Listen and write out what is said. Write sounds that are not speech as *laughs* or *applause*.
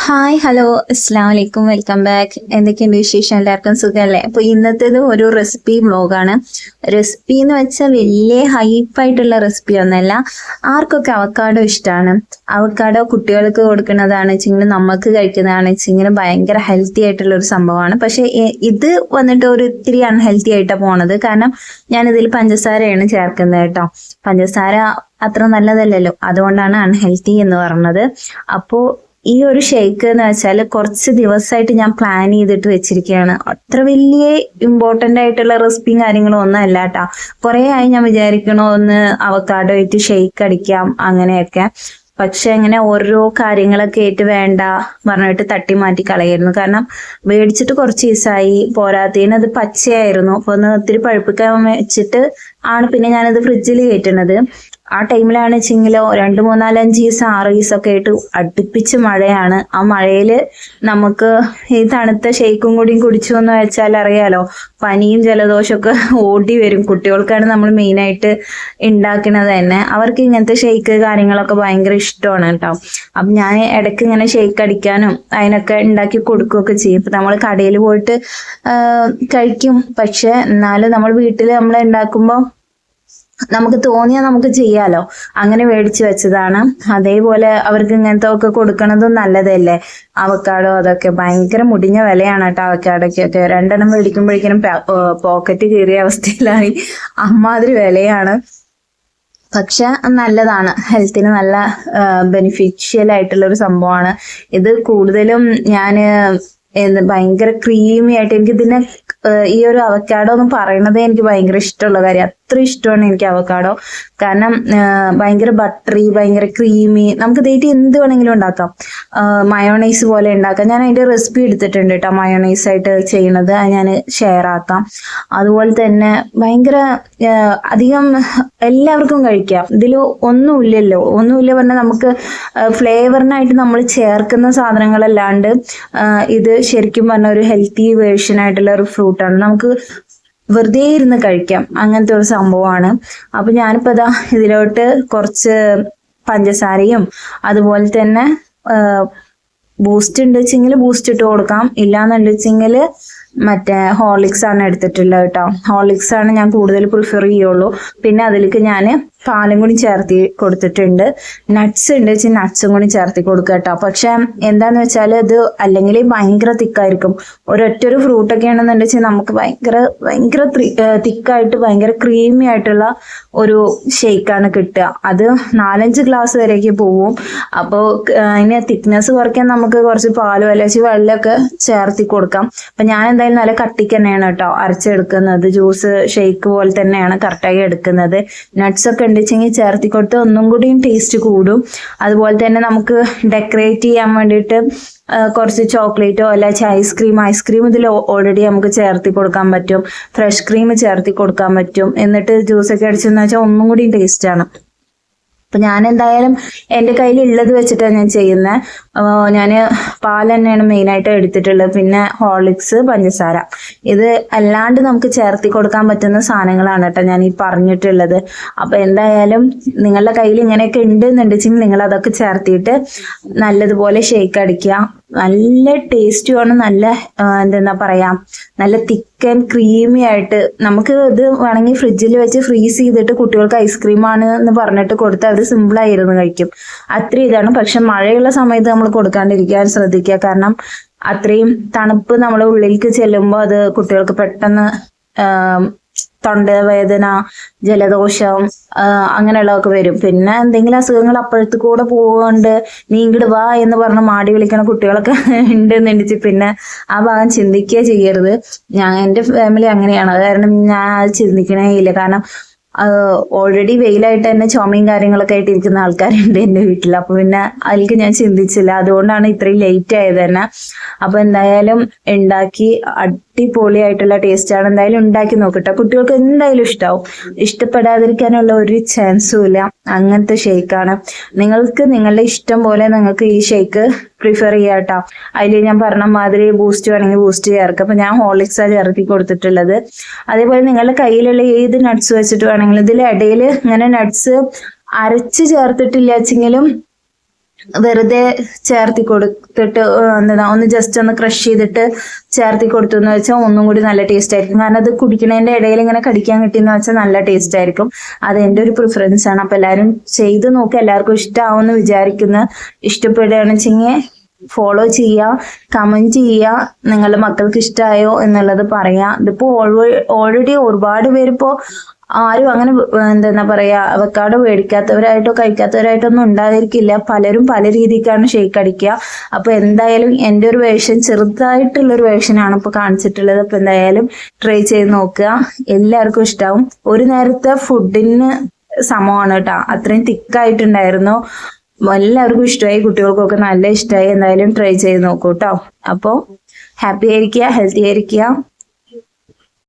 Hi hello അസ്സാം വലൈക്കും welcome back എന്തൊക്കെയുണ്ട് വിശേഷം? എല്ലാവർക്കും സുഖമല്ലേ? അപ്പോൾ ഇന്നത്തേത് ഒരു റെസിപ്പി വ്ലോഗാണ്. റെസിപ്പി എന്ന് വെച്ചാൽ വലിയ ഹൈപ്പായിട്ടുള്ള റെസിപ്പി ഒന്നല്ല ആർക്കൊക്കെ അവക്കാഡോ ഇഷ്ടമാണ്? അവക്കാഡോ കുട്ടികൾക്ക് കൊടുക്കുന്നതാണ് വെച്ചെങ്കിൽ നമുക്ക് കഴിക്കുന്നതാണ് വെച്ചെങ്കിൽ ഭയങ്കര ഹെൽത്തി ആയിട്ടുള്ള ഒരു സംഭവമാണ്. പക്ഷേ ഇത് വന്നിട്ട് ഒരു ഇത്തിരി അൺഹെൽത്തി ആയിട്ടാണ് പോണത്. കാരണം ഞാൻ ഇതിൽ പഞ്ചസാരയാണ് ചേർക്കുന്നത് കേട്ടോ. പഞ്ചസാര അത്ര നല്ലതല്ലല്ലോ. അതുകൊണ്ടാണ് അൺഹെൽത്തി എന്ന് പറഞ്ഞത്. അപ്പോൾ ഈ ഒരു ഷേക്ക് എന്ന് വെച്ചാൽ കുറച്ച് ദിവസമായിട്ട് ഞാൻ പ്ലാൻ ചെയ്തിട്ട് വെച്ചിരിക്കുകയാണ് അത്ര വലിയ ഇമ്പോർട്ടന്റ് ആയിട്ടുള്ള റെസിപ്പിയും കാര്യങ്ങളും ഒന്നും അല്ല കേട്ടോ കുറേ ആയി ഞാൻ വിചാരിക്കണോ ഒന്ന് അവക്കാഡോ ആയിട്ട് ഷേക്ക് അടിക്കാം അങ്ങനെയൊക്കെ. പക്ഷെ അങ്ങനെ ഓരോ കാര്യങ്ങളൊക്കെ ആയിട്ട് വേണ്ട പറഞ്ഞിട്ട് തട്ടി മാറ്റി കളയായിരുന്നു. കാരണം മേടിച്ചിട്ട് കുറച്ച് ദിവസമായി പോരാത്തതിന് അത് പച്ചയായിരുന്നു. അപ്പൊ ഒന്ന് ഒത്തിരി പഴുപ്പിക്കാൻ വെച്ചിട്ട് ആണ് പിന്നെ ഞാനത് ഫ്രിഡ്ജിൽ കയറ്റുന്നത് ആ ടൈമിലാണ് വെച്ചെങ്കിലോ രണ്ട് മൂന്നാലഞ്ച് ദിവസം ആറ് ദിവസം ഒക്കെ ആയിട്ട് അടുപ്പിച്ച് മഴയാണ്. ആ മഴയിൽ നമുക്ക് ഈ തണുത്ത ഷെയ്ക്കും കൂടിയും കുടിച്ചു എന്ന് വെച്ചാൽ അറിയാലോ പനിയും ജലദോഷമൊക്കെ ഓടി വരും. കുട്ടികൾക്കാണ് നമ്മൾ മെയിനായിട്ട് ഉണ്ടാക്കുന്നത് തന്നെ. അവർക്ക് ഇങ്ങനത്തെ ഷെയ്ക്ക് കാര്യങ്ങളൊക്കെ ഭയങ്കര ഇഷ്ടമാണ് കേട്ടോ. അപ്പം ഞാൻ ഇടയ്ക്ക് ഇങ്ങനെ ഷെയ്ക്ക് അടിക്കാനും അതിനൊക്കെ ഉണ്ടാക്കി കൊടുക്കുകയൊക്കെ ചെയ്യും. ഇപ്പം നമ്മൾ കടയിൽ പോയിട്ട് കഴിക്കും. പക്ഷെ എന്നാലും നമ്മൾ വീട്ടിൽ നമ്മൾ ഉണ്ടാക്കുമ്പോൾ നമുക്ക് തോന്നിയാൽ നമുക്ക് ചെയ്യാലോ. അങ്ങനെ മേടിച്ചു വെച്ചതാണ്. അതേപോലെ അവർക്ക് ഇങ്ങനത്തെ ഒക്കെ കൊടുക്കണതും നല്ലതല്ലേ. അവക്കാടോ അതൊക്കെ ഭയങ്കര മുടിഞ്ഞ വിലയാണ് കേട്ടോ അവക്കാടോക്കൊക്കെ രണ്ടെണ്ണം മേടിക്കുമ്പോഴേക്കും പോക്കറ്റ് കീറിയ അവസ്ഥയിലായി. അമ്മാതിരി വിലയാണ്. പക്ഷെ നല്ലതാണ്. ഹെൽത്തിന് നല്ല ബെനിഫിഷ്യൽ ആയിട്ടുള്ള ഒരു സംഭവമാണ്. ഇത് കൂടുതലും ഞാൻ ഭയങ്കര ക്രീമി ആയിട്ട് എനിക്ക് ഇതിനെ ഈ ഒരു അവക്കാടോ എന്ന് പറയുന്നത് എനിക്ക് ഭയങ്കര ഇഷ്ടമുള്ള കാര്യം അത്ര ഇഷ്ടമാണ് എനിക്ക് അവക്കാടോ. കാരണം ഭയങ്കര ബട്ടറി ഭയങ്കര ക്രീമി നമുക്ക് ഇതായിട്ട് എന്ത് വേണമെങ്കിലും ഉണ്ടാക്കാം. മയോണൈസ് പോലെ ഉണ്ടാക്കാം. ഞാൻ അതിന്റെ റെസിപ്പി എടുത്തിട്ടുണ്ട് കേട്ടോ മയോണൈസ് ആയിട്ട് ചെയ്യണത് അത് ഞാൻ ഷെയർ ആക്കാം. അതുപോലെ തന്നെ ഭയങ്കര അധികം എല്ലാവർക്കും കഴിക്കാം. ഇതിൽ ഒന്നുമില്ലല്ലോ. ഒന്നുമില്ല പറഞ്ഞാൽ നമുക്ക് ഫ്ലേവറിനായിട്ട് നമ്മൾ ചേർക്കുന്ന സാധനങ്ങളല്ലാണ്ട് ഇത് ശരിക്കും പറഞ്ഞ ഒരു ഹെൽത്തി വേർഷൻ ആയിട്ടുള്ള ഒരു ഫ്രൂട്ടാണ് നമുക്ക് വെറുതെ ഇരുന്ന് കഴിക്കാം. അങ്ങനത്തെ ഒരു സംഭവമാണ്. അപ്പൊ ഞാനിപ്പോ ഇതാ ഇതിലോട്ട് കുറച്ച് പഞ്ചസാരയും അതുപോലെ തന്നെ ബൂസ്റ്റ് ഉണ്ട് വെച്ചെങ്കിൽ ബൂസ്റ്റ് ഇട്ട് കൊടുക്കാം. ഇല്ലാന്നുണ്ട് വെച്ചെങ്കിൽ മറ്റേ ഹോർലിക്സ് ആണ് എടുത്തിട്ടുള്ളത് കേട്ടോ. ഹോർലിക്സ് ആണ് ഞാൻ കൂടുതൽ പ്രിഫർ ചെയ്യുള്ളൂ. പിന്നെ അതിലേക്ക് ഞാൻ പാലും കൂടി ചേർത്തി കൊടുത്തിട്ടുണ്ട്. നട്ട്സ് ഉണ്ട് വെച്ചാൽ നട്ട്സും കൂടി ചേർത്തി കൊടുക്കുക കേട്ടോ. പക്ഷെ എന്താന്ന് വെച്ചാൽ അത് അല്ലെങ്കിൽ ഭയങ്കര തിക്കായിരിക്കും. ഒരൊറ്റ ഒരു ഫ്രൂട്ട് ഒക്കെ ആണെന്നുണ്ടെങ്കിൽ നമുക്ക് ഭയങ്കര ഭയങ്കര തിക്കായിട്ട് ഭയങ്കര ക്രീമി ആയിട്ടുള്ള ഒരു ഷേക്കാണ് കിട്ടുക. അത് നാലഞ്ച് ഗ്ലാസ് വരെയൊക്കെ പോവും. അപ്പോൾ അതിന് തിക്നെസ് കുറയ്ക്കാൻ നമുക്ക് കുറച്ച് പാലും അല്ലെങ്കിൽ വെള്ളമൊക്കെ ചേർത്തി കൊടുക്കാം. അപ്പം ഞാൻ എന്തായാലും നല്ല കട്ടിക്ക് തന്നെയാണ് കേട്ടോ അരച്ചെടുക്കുന്നത്. ജ്യൂസ് ഷേക്ക് പോലെ തന്നെയാണ് കറക്റ്റായി എടുക്കുന്നത്. നട്ട്സ് ഉണ്ടെച്ചെങ്കിൽ ചേർത്തി കൊടുത്ത് ഒന്നും കൂടിയും ടേസ്റ്റ് കൂടും. അതുപോലെ തന്നെ നമുക്ക് ഡെക്കറേറ്റ് ചെയ്യാൻ വേണ്ടിയിട്ട് കുറച്ച് ചോക്ലേറ്റോ അല്ലെങ്കിൽ ഐസ്ക്രീം ഐസ്ക്രീം ഇതിൽ ഓൾറെഡി നമുക്ക് ചേർത്തി കൊടുക്കാൻ പറ്റും. ഫ്രഷ് ക്രീം ചേർത്തി കൊടുക്കാൻ പറ്റും. എന്നിട്ട് ജ്യൂസൊക്കെ അടിച്ചെന്ന് വെച്ചാൽ ഒന്നും കൂടി ടേസ്റ്റ് ആണ്. അപ്പൊ ഞാൻ എന്തായാലും എന്റെ കയ്യിൽ ഉള്ളത് വെച്ചിട്ടാണ് ഞാൻ ചെയ്യുന്നത് ഞാൻ പാൽ തന്നെയാണ് മെയിനായിട്ട് എടുത്തിട്ടുള്ളത്. പിന്നെ ഹോർലിക്സ് പഞ്ചസാര. ഇത് അല്ലാണ്ട് നമുക്ക് ചേർത്തി കൊടുക്കാൻ പറ്റുന്ന സാധനങ്ങളാണ് കേട്ടോ ഞാൻ ഈ പറഞ്ഞിട്ടുള്ളത്. അപ്പൊ എന്തായാലും നിങ്ങളുടെ കയ്യിൽ ഇങ്ങനെയൊക്കെ ഉണ്ട് എന്നുണ്ടെച്ചെങ്കിൽ നിങ്ങൾ അതൊക്കെ ചേർത്തിയിട്ട് നല്ലതുപോലെ ഷേക്ക് അടിക്കുക. നല്ല ടേസ്റ്റുമാണ് നല്ല എന്താ പറയാ നല്ല തിക്ക് ആൻഡ് ക്രീമി ആയിട്ട് നമുക്ക് ഇത് വേണമെങ്കിൽ ഫ്രിഡ്ജിൽ വെച്ച് ഫ്രീസ് ചെയ്തിട്ട് കുട്ടികൾക്ക് ഐസ്ക്രീം ആണ് എന്ന് പറഞ്ഞിട്ട് കൊടുത്താൽ അവർ സിമ്പിൾ ആയിരുന്നു കഴിക്കും. അത്ര ഇതാണ്. പക്ഷെ മഴയുള്ള സമയത്ത് നമ്മൾ കൊടുക്കാണ്ടിരിക്കാൻ ശ്രദ്ധിക്കുക. കാരണം അത്രയും തണുപ്പ് നമ്മുടെ ഉള്ളിലേക്ക് ചെല്ലുമ്പോൾ അത് കുട്ടികൾക്ക് പെട്ടെന്ന് തൊണ്ടവേദന ജലദോഷം അങ്ങനെയുള്ളതൊക്കെ വരും. പിന്നെ എന്തെങ്കിലും അസുഖങ്ങൾ അപ്പോഴത്തെ കൂടെ പോവുകൊണ്ട് നീ വാ എന്ന് പറഞ്ഞ് മാടി വിളിക്കണ കുട്ടികളൊക്കെ *laughs* ഉണ്ട് എന്നുണ്ടെച്ച് പിന്നെ ആ ഭാഗം ചിന്തിക്കുകയേ ചെയ്യരുത്. ഞാൻ എന്റെ ഫാമിലി അങ്ങനെയാണ്. അത് കാരണം ഞാൻ ചിന്തിക്കണേ ഇല്ല. കാരണം ഓൾറെഡി വെയിലായിട്ട് തന്നെ ചുമയും കാര്യങ്ങളൊക്കെ ആയിട്ട് ഇരിക്കുന്ന ആൾക്കാരുണ്ട് എന്റെ വീട്ടിൽ അപ്പൊ പിന്നെ അതിലേക്ക് ഞാൻ ചിന്തിച്ചില്ല. അതുകൊണ്ടാണ് ഇത്രയും ലേറ്റ് ആയത് തന്നെ. അപ്പൊ എന്തായാലും ഉണ്ടാക്കി അടിപൊളിയായിട്ടുള്ള ആണ്. എന്തായാലും ഉണ്ടാക്കി നോക്കട്ടെ കുട്ടികൾക്ക് എന്തായാലും ഇഷ്ടാവും. ഇഷ്ടപ്പെടാതിരിക്കാനുള്ള ഒരു ചാൻസും ഇല്ല. അങ്ങനത്തെ ഷെയ്ക്കാണ് നിങ്ങൾക്ക് നിങ്ങളുടെ ഇഷ്ടം പോലെ നിങ്ങൾക്ക് ഈ ഷെയ്ക്ക് പ്രിഫർ ചെയ്യാം കേട്ടോ അതിൽ ഞാൻ പറഞ്ഞ മാതിരി ബൂസ്റ്റ് വേണമെങ്കിൽ ബൂസ്റ്റ് ചേർക്കാം. അപ്പൊ ഞാൻ ഹോർലിക്സാണ് ചേർത്തി കൊടുത്തിട്ടുള്ളത്. അതേപോലെ നിങ്ങളുടെ കയ്യിലുള്ള ഏത് നട്ട്സ് വെച്ചിട്ട് വേണമെങ്കിലും ഇതിൽ ഇടയിൽ ഇങ്ങനെ നട്ട്സ് അരച്ച് ചേർത്തിട്ടില്ല വെച്ചെങ്കിലും വെറുതെ ചേർത്തി കൊടുത്തിട്ട് എന്താ ഒന്ന് ജസ്റ്റ് ഒന്ന് ക്രഷ് ചെയ്തിട്ട് ചേർത്തി കൊടുത്തു എന്ന് വെച്ചാൽ ഒന്നും കൂടി നല്ല ടേസ്റ്റ് ആയിരിക്കും. കാരണം അത് കുടിക്കുന്നതിന്റെ ഇടയിൽ ഇങ്ങനെ കടിക്കാൻ കിട്ടിയെന്ന് വെച്ചാൽ നല്ല ടേസ്റ്റ് ആയിരിക്കും. അത് എന്റെ ഒരു പ്രിഫറൻസ് ആണ്. അപ്പൊ എല്ലാവരും ചെയ്ത് നോക്കുക എല്ലാവർക്കും ഇഷ്ടമാവുമെന്ന് വിചാരിക്കുന്ന ഇഷ്ടപ്പെടുകയാണെന്ന് ഫോളോ ചെയ്യുക കമന്റ് ചെയ്യുക. നിങ്ങളുടെ മക്കൾക്ക് ഇഷ്ടമായോ എന്നുള്ളത് പറയാം. ഇതിപ്പോ ഓൾറെഡി ഒരുപാട് പേരിപ്പോ ആരും അങ്ങനെ എന്താ പറയാ അവക്കാട് മേടിക്കാത്തവരായിട്ടോ കഴിക്കാത്തവരായിട്ടോ ഒന്നും ഉണ്ടായിരിക്കില്ല. പലരും പല രീതിക്കാണ് ഷേക്ക് അടിക്കുക. അപ്പൊ എന്തായാലും എന്റെ ഒരു വേർഷൻ ചെറുതായിട്ടുള്ള ഒരു വേർഷനാണ് ഇപ്പൊ കാണിച്ചിട്ടുള്ളത്. അപ്പൊ എന്തായാലും ട്രൈ ചെയ്ത് നോക്കുക. എല്ലാവർക്കും ഇഷ്ടാവും. ഒരു നേരത്തെ ഫുഡിന് സമമാണ് കേട്ടോ. അത്രയും തിക്കായിട്ടുണ്ടായിരുന്നു. എല്ലാവർക്കും ഇഷ്ടമായി. കുട്ടികൾക്കൊക്കെ നല്ല ഇഷ്ടമായി. എന്തായാലും ട്രൈ ചെയ്ത് നോക്കൂ കേട്ടോ. അപ്പോൾ ഹാപ്പി ആയിരിക്കുക ഹെൽത്തി ആയിരിക്കുക.